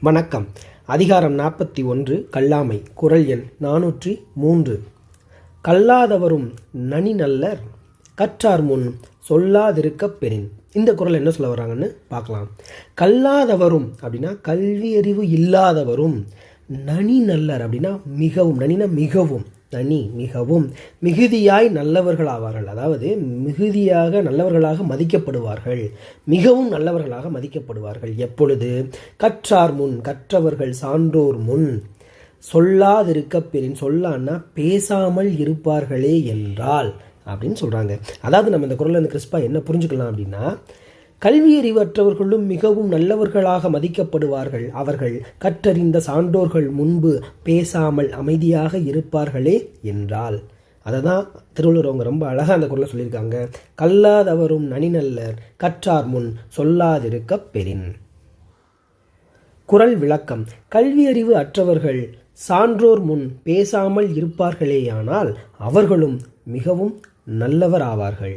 வணக்கம். அதிகாரம் நாற்பத்தி ஒன்று கல்லாமை. குரல் எண் நானூற்றி மூன்று. கல்லாதவரும் நனி நல்லர் கற்றார் முன் சொல்லாதிருக்க பெறின். இந்த குரல் என்ன சொல்ல வராங்கன்னு பார்க்கலாம். கல்லாதவரும் அப்படின்னா கல்வி அறிவு இல்லாதவரும் நனி நல்லர் அப்படின்னா மிகவும் நனினா மிகவும். தனி மிகவும் மிகுதியாய் நல்லவர்கள் ஆவார்கள் அதாவது மிகுதியாக நல்லவர்களாக மதிக்கப்படுவார்கள். மிகவும் நல்லவர்களாக மதிக்கப்படுவார்கள். எப்பொழுது? கற்றார் முன் கற்றவர்கள் சான்றோர் முன். சொல்லாதிருக்க பெரின் சொல்லான்னா பேசாமல் இருப்பார்களே என்றால் அப்படின்னு சொல்கிறாங்க அதாவது நம்ம இந்த குரலில் இந்த கிறிஸ்பா என்ன புரிஞ்சுக்கலாம் அப்படின்னா கல்வியறிவற்றவர்களும் மிகவும் நல்லவர்களாக மதிக்கப்படுவார்கள். அவர்கள் கற்றறிந்த சான்றோர்கள் முன்பு பேசாமல் அமைதியாக இருப்பார்களே என்றால். அதை தான் திருவள்ளுவர் அவங்க ரொம்ப அழகாக அந்த குரலை சொல்லியிருக்காங்க. கல்லாதவரும் நனிநல்லர் கற்றார் முன் சொல்லாதிருக்க பெறின். குரல் விளக்கம். கல்வியறிவு அற்றவர்கள் சான்றோர் முன் பேசாமல் இருப்பார்களேயானால் அவர்களும் மிகவும் நல்லவர் ஆவார்கள்